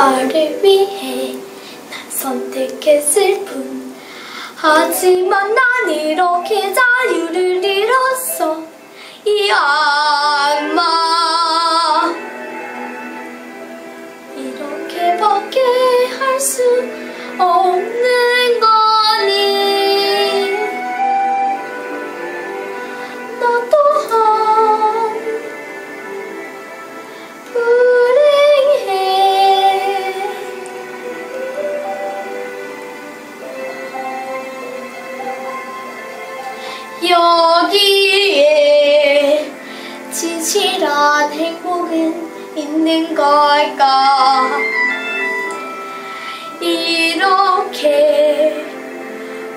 나를 위해 난 선택했을 뿐 하지만 난 이렇게 자유를 잃었어. 이 악마. 이렇게밖에 할 수 없는 여기에 진실한 행복은 있는 걸까? 이렇게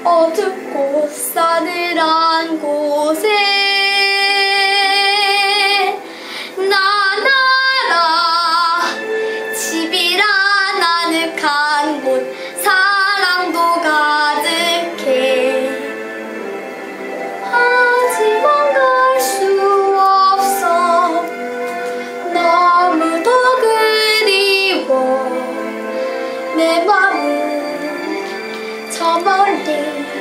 어둡고 싸늘한 곳에 나나라 집이란 아늑한 곳 마음 저 멀리